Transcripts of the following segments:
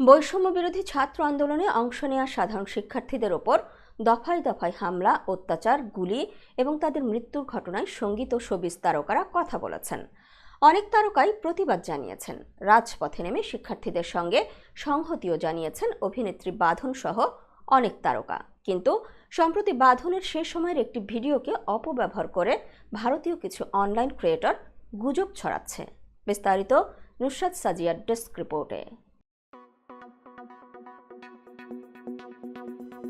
বৈষম্য বিরোধী ছাত্র আন্দোলনে অংশ নেওয়া সাধারণ শিক্ষার্থীদের ওপর দফায় দফায় হামলা, অত্যাচার, গুলি এবং তাদের মৃত্যুর ঘটনায় সংগীত ও শোবিজ তারকারা কথা বলেছেন। অনেক তারকাই প্রতিবাদ জানিয়েছেন। রাজপথে নেমে শিক্ষার্থীদের সঙ্গে সংহতিও জানিয়েছেন অভিনেত্রী বাঁধন সহ অনেক তারকা। কিন্তু সম্প্রতি বাঁধনের সে সময়ের একটি ভিডিওকে অপব্যবহার করে ভারতীয় কিছু অনলাইন ক্রিয়েটর গুজব ছড়াচ্ছে। বিস্তারিত নুসরাত সাজিয়ার ডেস্ক রিপোর্টে।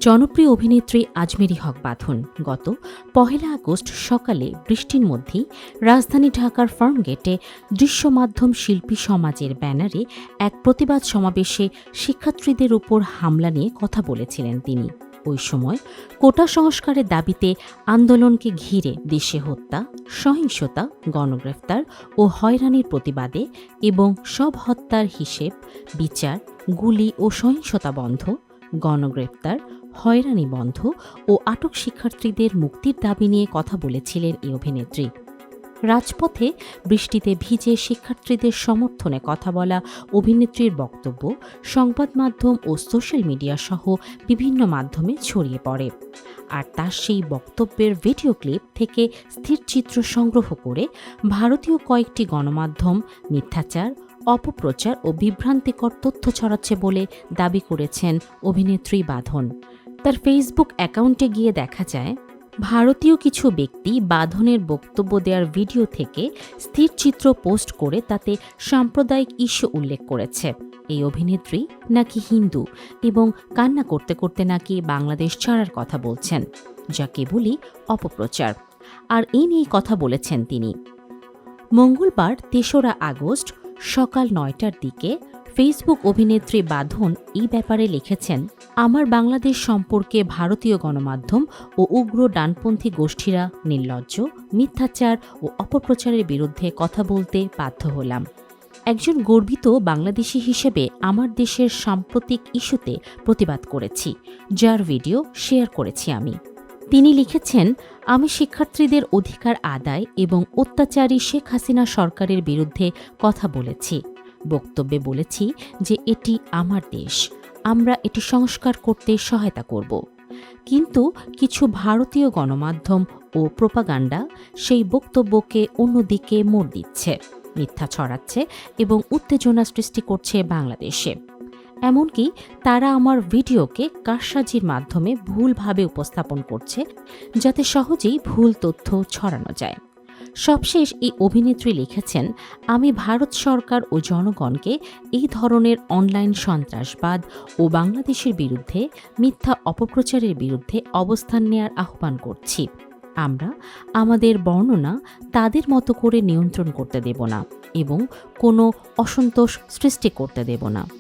জনপ্রিয় অভিনেত্রী আজমেরি হক বাঁধন গত পহেলা আগস্ট সকালে বৃষ্টির মধ্যেই রাজধানী ঢাকার ফার্মগেটে দৃশ্য মাধ্যম শিল্পী সমাজের ব্যানারে এক প্রতিবাদ সমাবেশে শিক্ষার্থীদের উপর হামলা নিয়ে কথা বলেছিলেন তিনি। ওই সময় কোটা সংস্কারের দাবিতে আন্দোলনকে ঘিরে দেশে হত্যা, সহিংসতা, গণগ্রেফতার ও হয়রানির প্রতিবাদে এবং সব হত্যার হিসেব, বিচার, গুলি ও সহিংসতা বন্ধ গণগ্রেপ্তার হয়রানি বন্ধ ও আটক শিক্ষার্থীদের মুক্তির দাবি নিয়ে কথা বলেছিলেন এই অভিনেত্রী। রাজপথে বৃষ্টিতে ভিজে শিক্ষার্থীদের সমর্থনে কথা বলা অভিনেত্রীর বক্তব্য সংবাদ মাধ্যম ও সোশ্যাল মিডিয়া সহ বিভিন্ন মাধ্যমে ছড়িয়ে পড়ে। আর তার সেই বক্তব্যের ভিডিও ক্লিপ থেকে স্থির চিত্র সংগ্রহ করে ভারতীয় কয়েকটি গণমাধ্যম মিথ্যাচার, অপপ্রচার ও বিভ্রান্তিকর তথ্য ছড়াচ্ছে বলে দাবি করেছেন অভিনেত্রী বাঁধন। তার ফেসবুক অ্যাকাউন্টে গিয়ে দেখা যায়, ভারতীয় কিছু ব্যক্তি বাঁধনের বক্তব্য দেওয়ার ভিডিও থেকে স্থির চিত্র পোস্ট করে তাতে সাম্প্রদায়িক ইস্যু উল্লেখ করেছে। এই অভিনেত্রী নাকি হিন্দু এবং কান্না করতে করতে নাকি বাংলাদেশ ছাড়ার কথা বলছেন, যা কেবলই অপপ্রচার। আর এ নিয়ে কথা বলেছেন তিনি। মঙ্গলবার তেসরা আগস্ট সকাল নয়টার দিকে ফেসবুক অভিনেত্রী বাঁধন এই ব্যাপারে লিখেছেন, আমার বাংলাদেশ সম্পর্কে ভারতীয় গণমাধ্যম ও উগ্র ডানপন্থী গোষ্ঠীরা নির্লজ্জ, মিথ্যাচার ও অপপ্রচারের বিরুদ্ধে কথা বলতে বাধ্য হলাম। একজন গর্বিত বাংলাদেশি হিসেবে আমার দেশের সাম্প্রতিক ইস্যুতে প্রতিবাদ করেছি, যার ভিডিও শেয়ার করেছি আমি। তিনি লিখেছেন, আমি শিক্ষার্থীদের অধিকার আদায় এবং অত্যাচারী শেখ হাসিনা সরকারের বিরুদ্ধে কথা বলেছি বক্তব্যে বলেছি যে এটি আমার দেশ। আমরা এটি সংস্কার করতে সহায়তা করব। কিন্তু কিছু ভারতীয় গণমাধ্যম ও প্রোপাগান্ডা সেই বক্তব্যকে অন্যদিকে মোড় দিচ্ছে, মিথ্যা ছড়াচ্ছে এবং উত্তেজনা সৃষ্টি করছে বাংলাদেশে। এমনকি তারা আমার ভিডিওকে কারসাজির মাধ্যমে ভুলভাবে উপস্থাপন করছে, যাতে সহজেই ভুল তথ্য ছড়ানো যায়। সবশেষ এই অভিনেত্রী লিখেছেন, আমি ভারত সরকার ও জনগণকে এই ধরনের অনলাইন সন্ত্রাসবাদ ও বাংলাদেশের বিরুদ্ধে, মিথ্যা অপপ্রচারের বিরুদ্ধে অবস্থান নেয়ার আহ্বান করছি। আমরা আমাদের বর্ণনা তাদের মতো করে নিয়ন্ত্রণ করতে দেব না এবং কোনো অসন্তোষ সৃষ্টি করতে দেব না।